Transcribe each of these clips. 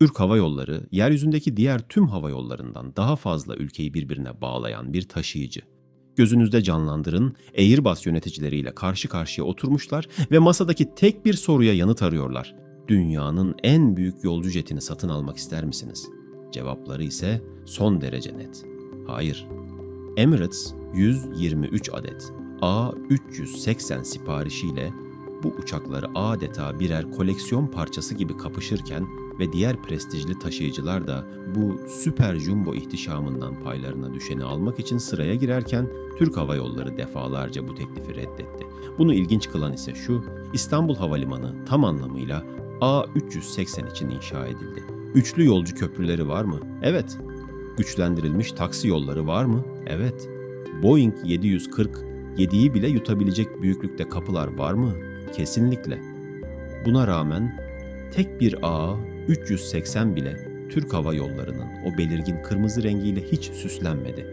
Türk Hava Yolları, yeryüzündeki diğer tüm hava yollarından daha fazla ülkeyi birbirine bağlayan bir taşıyıcı. Gözünüzde canlandırın, Airbus yöneticileriyle karşı karşıya oturmuşlar ve masadaki tek bir soruya yanıt arıyorlar. Dünyanın en büyük yolcu jetini satın almak ister misiniz? Cevapları ise son derece net. Hayır. Emirates 123 adet A380 siparişiyle bu uçakları adeta birer koleksiyon parçası gibi kapışırken ve diğer prestijli taşıyıcılar da bu süper jumbo ihtişamından paylarına düşeni almak için sıraya girerken Türk Hava Yolları defalarca bu teklifi reddetti. Bunu ilginç kılan ise şu, İstanbul Havalimanı tam anlamıyla A380 için inşa edildi. Üçlü yolcu köprüleri var mı? Evet. Güçlendirilmiş taksi yolları var mı? Evet. Boeing 740 7'yi bile yutabilecek büyüklükte kapılar var mı? Kesinlikle. Buna rağmen tek bir A 380 bile Türk Hava Yolları'nın o belirgin kırmızı rengiyle hiç süslenmedi.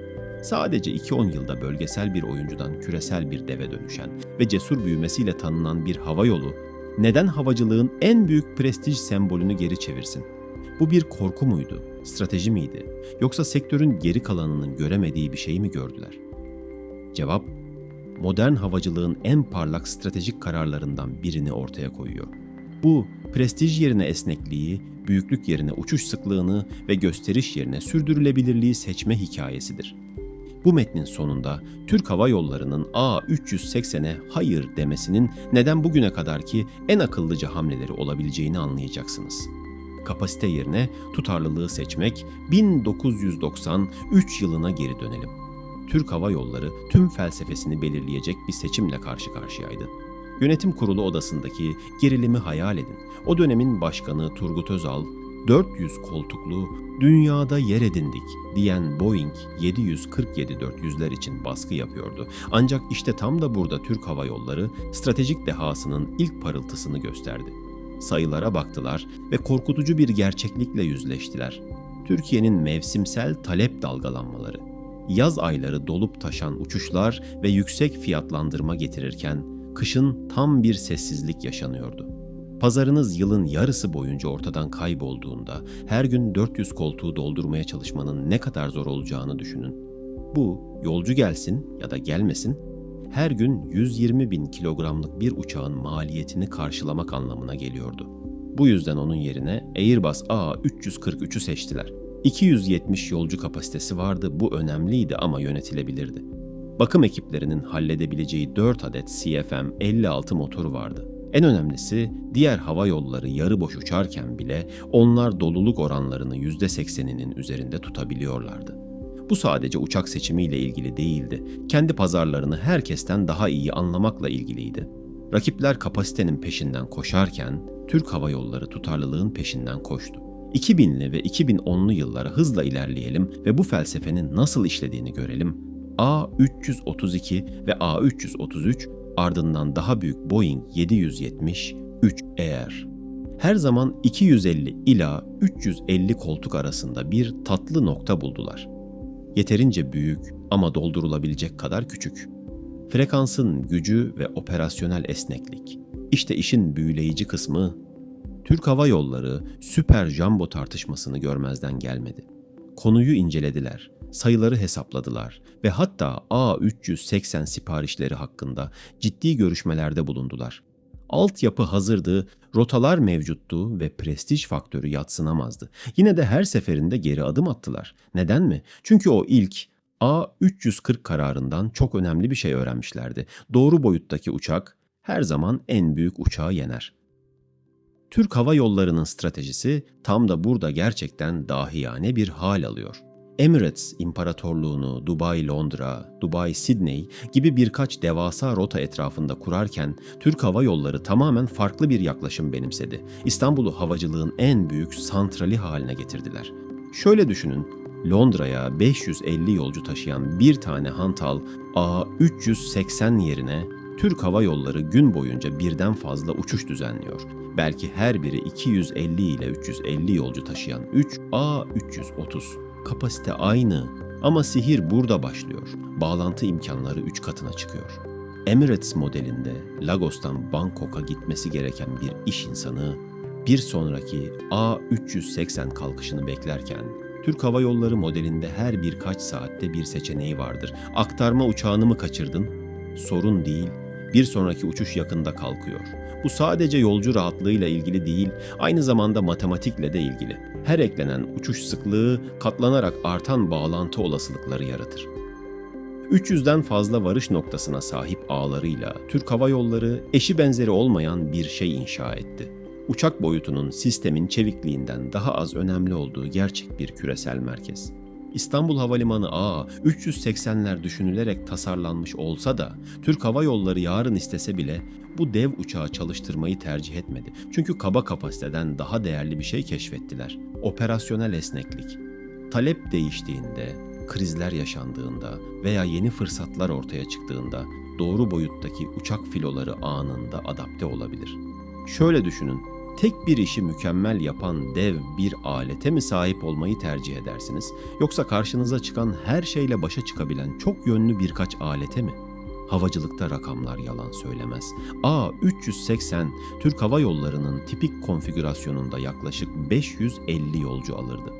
Sadece 2-10 yılda bölgesel bir oyuncudan küresel bir deve dönüşen ve cesur büyümesiyle tanınan bir hava yolu neden havacılığın en büyük prestij sembolünü geri çevirsin? Bu bir korku muydu, strateji miydi yoksa sektörün geri kalanının göremediği bir şey mi gördüler? Cevap modern havacılığın en parlak stratejik kararlarından birini ortaya koyuyor. Bu, prestij yerine esnekliği, büyüklük yerine uçuş sıklığını ve gösteriş yerine sürdürülebilirliği seçme hikayesidir. Bu metnin sonunda Türk Hava Yolları'nın A380'e hayır demesinin neden bugüne kadarki en akıllıca hamleleri olabileceğini anlayacaksınız. Kapasite yerine tutarlılığı seçmek 1993 yılına geri dönelim. Türk Hava Yolları tüm felsefesini belirleyecek bir seçimle karşı karşıyaydı. Yönetim kurulu odasındaki gerilimi hayal edin. O dönemin başkanı Turgut Özal, 400 koltuklu dünyada yer edindik diyen Boeing 747-400'ler için baskı yapıyordu. Ancak işte tam da burada Türk Hava Yolları stratejik dehasının ilk parıltısını gösterdi. Sayılara baktılar ve korkutucu bir gerçeklikle yüzleştiler. Türkiye'nin mevsimsel talep dalgalanmaları, yaz ayları dolup taşan uçuşlar ve yüksek fiyatlandırma getirirken kışın tam bir sessizlik yaşanıyordu. Pazarınız yılın yarısı boyunca ortadan kaybolduğunda her gün 400 koltuğu doldurmaya çalışmanın ne kadar zor olacağını düşünün. Bu yolcu gelsin ya da gelmesin her gün 120 bin kilogramlık bir uçağın maliyetini karşılamak anlamına geliyordu. Bu yüzden onun yerine Airbus A343'ü seçtiler. 270 yolcu kapasitesi vardı bu önemliydi ama yönetilebilirdi. Bakım ekiplerinin halledebileceği 4 adet CFM 56 motoru vardı. En önemlisi diğer hava yolları yarı boş uçarken bile onlar doluluk oranlarını %80'inin üzerinde tutabiliyorlardı. Bu sadece uçak seçimiyle ilgili değildi. Kendi pazarlarını herkesten daha iyi anlamakla ilgiliydi. Rakipler kapasitenin peşinden koşarken Türk Hava Yolları tutarlılığın peşinden koştu. 2000'li ve 2010'lu yıllara hızla ilerleyelim ve bu felsefenin nasıl işlediğini görelim. A332 ve A333 ardından daha büyük Boeing 770 3 Air. Her zaman 250 ila 350 koltuk arasında bir tatlı nokta buldular. Yeterince büyük ama doldurulabilecek kadar küçük. Frekansın gücü ve operasyonel esneklik. İşte işin büyüleyici kısmı Türk Hava Yolları süper jumbo tartışmasını görmezden gelmedi. Konuyu incelediler, sayıları hesapladılar ve hatta A380 siparişleri hakkında ciddi görüşmelerde bulundular. Altyapı hazırdı, rotalar mevcuttu ve prestij faktörü yatsınamazdı. Yine de her seferinde geri adım attılar. Neden mi? Çünkü o ilk A340 kararından çok önemli bir şey öğrenmişlerdi. Doğru boyuttaki uçak her zaman en büyük uçağı yener. Türk Hava Yolları'nın stratejisi tam da burada gerçekten dahiyane bir hal alıyor. Emirates İmparatorluğunu Dubai Londra, Dubai Sydney gibi birkaç devasa rota etrafında kurarken Türk Hava Yolları tamamen farklı bir yaklaşım benimsedi. İstanbul'u havacılığın en büyük santrali haline getirdiler. Şöyle düşünün, Londra'ya 550 yolcu taşıyan bir tane Hantal A380 yerine Türk Hava Yolları gün boyunca birden fazla uçuş düzenliyor. Belki her biri 250 ile 350 yolcu taşıyan 3 A330. Kapasite aynı ama sihir burada başlıyor. Bağlantı imkanları 3 katına çıkıyor. Emirates modelinde Lagos'tan Bangkok'a gitmesi gereken bir iş insanı Bir sonraki A380 kalkışını beklerken Türk Hava Yolları modelinde her birkaç saatte bir seçeneği vardır. Aktarma uçağını mı kaçırdın? Sorun değil. Bir sonraki uçuş yakında kalkıyor. Bu sadece yolcu rahatlığıyla ilgili değil, aynı zamanda matematikle de ilgili. Her eklenen uçuş sıklığı katlanarak artan bağlantı olasılıkları yaratır. 300'den fazla varış noktasına sahip ağlarıyla Türk Hava Yolları eşi benzeri olmayan bir şey inşa etti. Uçak boyutunun sistemin çevikliğinden daha az önemli olduğu gerçek bir küresel merkez. İstanbul Havalimanı A 380'ler düşünülerek tasarlanmış olsa da Türk Hava Yolları yarın istese bile bu dev uçağı çalıştırmayı tercih etmedi. Çünkü kaba kapasiteden daha değerli bir şey keşfettiler. Operasyonel esneklik. Talep değiştiğinde, krizler yaşandığında veya yeni fırsatlar ortaya çıktığında doğru boyuttaki uçak filoları anında adapte olabilir. Şöyle düşünün, tek bir işi mükemmel yapan dev bir alete mi sahip olmayı tercih edersiniz? Yoksa karşınıza çıkan her şeyle başa çıkabilen çok yönlü birkaç alete mi? Havacılıkta rakamlar yalan söylemez. A380 Türk Hava Yolları'nın tipik konfigürasyonunda yaklaşık 550 yolcu alırdı.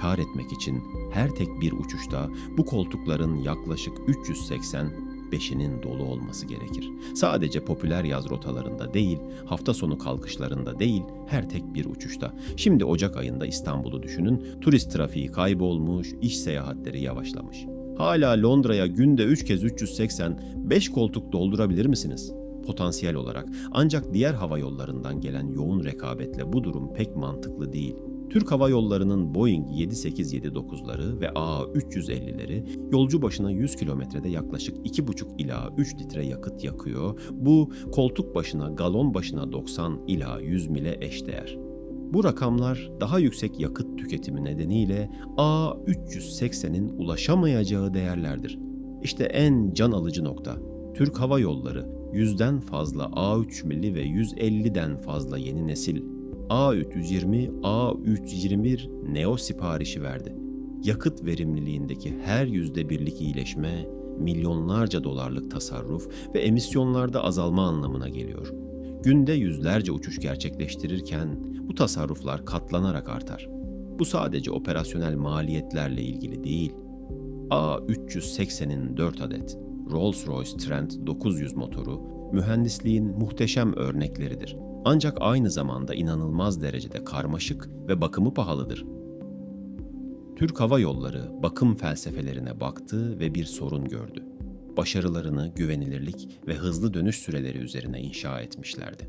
Kar etmek için her tek bir uçuşta bu koltukların yaklaşık 380 beşinin dolu olması gerekir. Sadece popüler yaz rotalarında değil, hafta sonu kalkışlarında değil, her tek bir uçuşta. Şimdi Ocak ayında İstanbul'u düşünün, turist trafiği kaybolmuş, iş seyahatleri yavaşlamış. Hala Londra'ya günde 3 kez 380, 5 koltuk doldurabilir misiniz? Potansiyel olarak. Ancak diğer hava yollarından gelen yoğun rekabetle bu durum pek mantıklı değil. Türk Hava Yolları'nın Boeing 7879'ları ve A350'leri yolcu başına 100 kilometrede yaklaşık 2,5 ila 3 litre yakıt yakıyor. Bu koltuk başına galon başına 90 ila 100 mile eşdeğer. Bu rakamlar daha yüksek yakıt tüketimi nedeniyle A380'in ulaşamayacağı değerlerdir. İşte en can alıcı nokta. Türk Hava Yolları 100'den fazla A3 milli ve 150'den fazla yeni nesil A320, A321 Neo siparişi verdi. Yakıt verimliliğindeki her yüzde birlik iyileşme, milyonlarca dolarlık tasarruf ve emisyonlarda azalma anlamına geliyor. Günde yüzlerce uçuş gerçekleştirirken bu tasarruflar katlanarak artar. Bu sadece operasyonel maliyetlerle ilgili değil. A380'in 4 adet Rolls-Royce Trent 900 motoru mühendisliğin muhteşem örnekleridir. Ancak aynı zamanda inanılmaz derecede karmaşık ve bakımı pahalıdır. Türk Hava Yolları bakım felsefelerine baktı ve bir sorun gördü. Başarılarını güvenilirlik ve hızlı dönüş süreleri üzerine inşa etmişlerdi.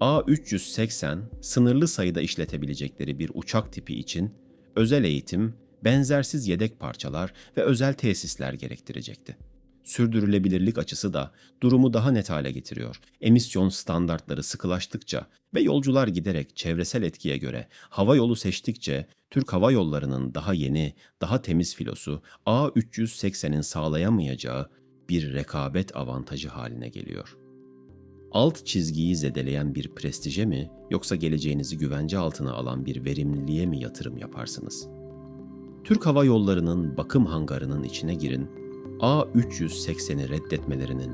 A380 sınırlı sayıda işletebilecekleri bir uçak tipi için özel eğitim, benzersiz yedek parçalar ve özel tesisler gerektirecekti. Sürdürülebilirlik açısı da durumu daha net hale getiriyor. Emisyon standartları sıkılaştıkça ve yolcular giderek çevresel etkiye göre hava yolu seçtikçe Türk Hava Yolları'nın daha yeni, daha temiz filosu A380'in sağlayamayacağı bir rekabet avantajı haline geliyor. Alt çizgiyi zedeleyen bir prestije mi yoksa geleceğinizi güvence altına alan bir verimliliğe mi yatırım yaparsınız? Türk Hava Yolları'nın bakım hangarının içine girin A380'i reddetmelerinin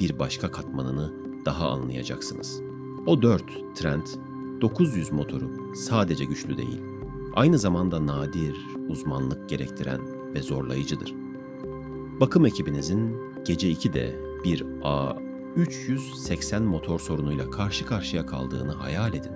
bir başka katmanını daha anlayacaksınız. O 4 Trent 900 motoru sadece güçlü değil, aynı zamanda nadir, uzmanlık gerektiren ve zorlayıcıdır. Bakım ekibinizin gece 2'de bir A380 motor sorunuyla karşı karşıya kaldığını hayal edin.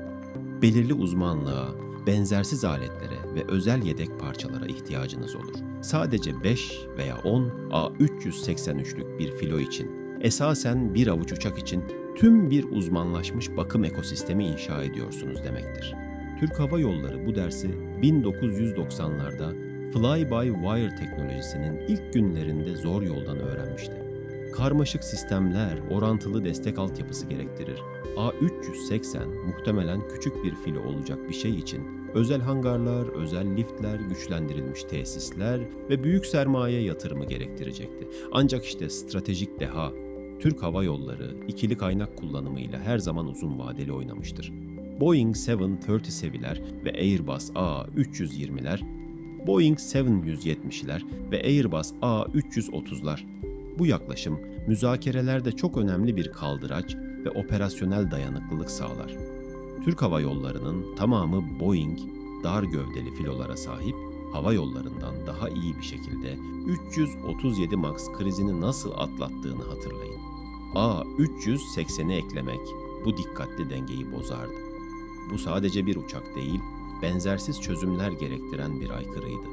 Belirli uzmanlığa, benzersiz aletlere ve özel yedek parçalara ihtiyacınız olur. Sadece 5 veya 10 A383'lük bir filo için, esasen bir avuç uçak için tüm bir uzmanlaşmış bakım ekosistemi inşa ediyorsunuz demektir. Türk Hava Yolları bu dersi 1990'larda fly-by-wire teknolojisinin ilk günlerinde zor yoldan öğrenmişti. Karmaşık sistemler, orantılı destek altyapısı gerektirir. A380 muhtemelen küçük bir filo olacak bir şey için özel hangarlar, özel liftler, güçlendirilmiş tesisler ve büyük sermaye yatırımı gerektirecekti. Ancak işte stratejik deha, Türk Hava Yolları ikili kaynak kullanımıyla her zaman uzun vadeli oynamıştır. Boeing 737'ler ve Airbus A320'ler, Boeing 770'ler ve Airbus A330'lar. Bu yaklaşım müzakerelerde çok önemli bir kaldıraç ve operasyonel dayanıklılık sağlar. Türk Hava Yolları'nın tamamı Boeing dar gövdeli filolara sahip hava yollarından daha iyi bir şekilde 337 MAX krizini nasıl atlattığını hatırlayın. A380'i eklemek bu dikkatli dengeyi bozardı. Bu sadece bir uçak değil, benzersiz çözümler gerektiren bir aykırıydı.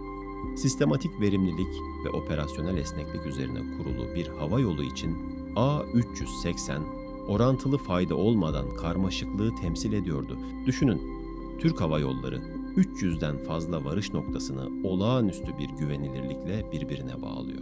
Sistematik verimlilik ve operasyonel esneklik üzerine kurulu bir hava yolu için A380 orantılı fayda olmadan karmaşıklığı temsil ediyordu. Düşünün, Türk Hava Yolları 300'den fazla varış noktasını olağanüstü bir güvenilirlikle birbirine bağlıyor.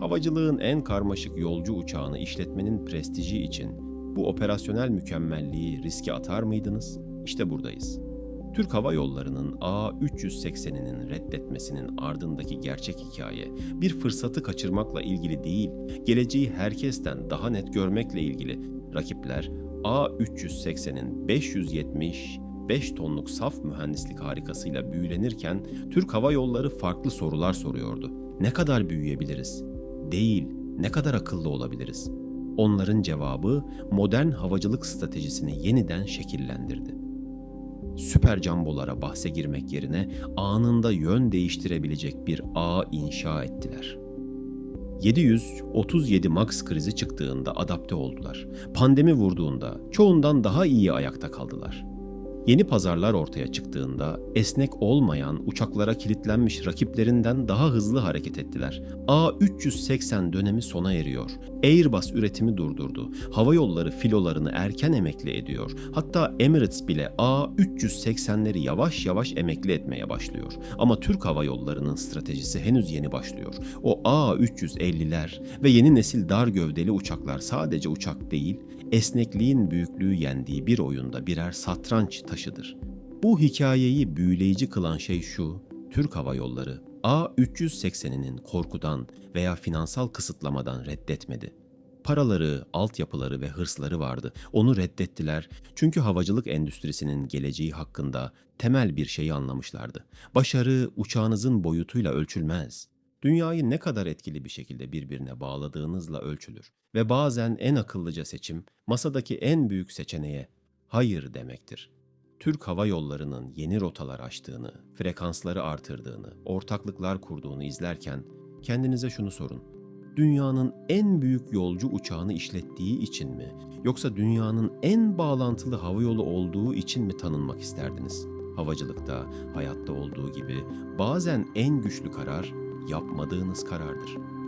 Havacılığın en karmaşık yolcu uçağını işletmenin prestiji için bu operasyonel mükemmelliği riske atar mıydınız? İşte buradayız. Türk Hava Yolları'nın A380'inin reddetmesinin ardındaki gerçek hikaye bir fırsatı kaçırmakla ilgili değil, geleceği herkesten daha net görmekle ilgili. Rakipler A380'in 570 5 tonluk saf mühendislik harikasıyla büyülenirken Türk Hava Yolları farklı sorular soruyordu. Ne kadar büyüyebiliriz? Değil, ne kadar akıllı olabiliriz? Onların cevabı modern havacılık stratejisini yeniden şekillendirdi. Süper cambolara bahse girmek yerine anında yön değiştirebilecek bir ağ inşa ettiler. 737 Max krizi çıktığında adapte oldular. Pandemi vurduğunda çoğundan daha iyi ayakta kaldılar. Yeni pazarlar ortaya çıktığında esnek olmayan uçaklara kilitlenmiş rakiplerinden daha hızlı hareket ettiler. A380 dönemi sona eriyor. Airbus üretimi durdurdu. Hava yolları filolarını erken emekli ediyor. Hatta Emirates bile A380'leri yavaş yavaş emekli etmeye başlıyor. Ama Türk Hava Yolları'nın stratejisi henüz yeni başlıyor. O A350'ler ve yeni nesil dar gövdeli uçaklar sadece uçak değil, esnekliğin büyüklüğü yendiği bir oyunda birer satranç taşıdır. Bu hikayeyi büyüleyici kılan şey şu, Türk Hava Yolları A380'inin korkudan veya finansal kısıtlamadan reddetmedi. Paraları, altyapıları ve hırsları vardı. Onu reddettiler çünkü havacılık endüstrisinin geleceği hakkında temel bir şeyi anlamışlardı. Başarı uçağınızın boyutuyla ölçülmez. Dünyayı ne kadar etkili bir şekilde birbirine bağladığınızla ölçülür ve bazen en akıllıca seçim masadaki en büyük seçeneğe hayır demektir. Türk Hava Yolları'nın yeni rotalar açtığını, frekansları artırdığını, ortaklıklar kurduğunu izlerken kendinize şunu sorun. Dünyanın en büyük yolcu uçağını işlettiği için mi yoksa dünyanın en bağlantılı havayolu olduğu için mi tanınmak isterdiniz? Havacılıkta, hayatta olduğu gibi bazen en güçlü karar yapmadığınız karardır.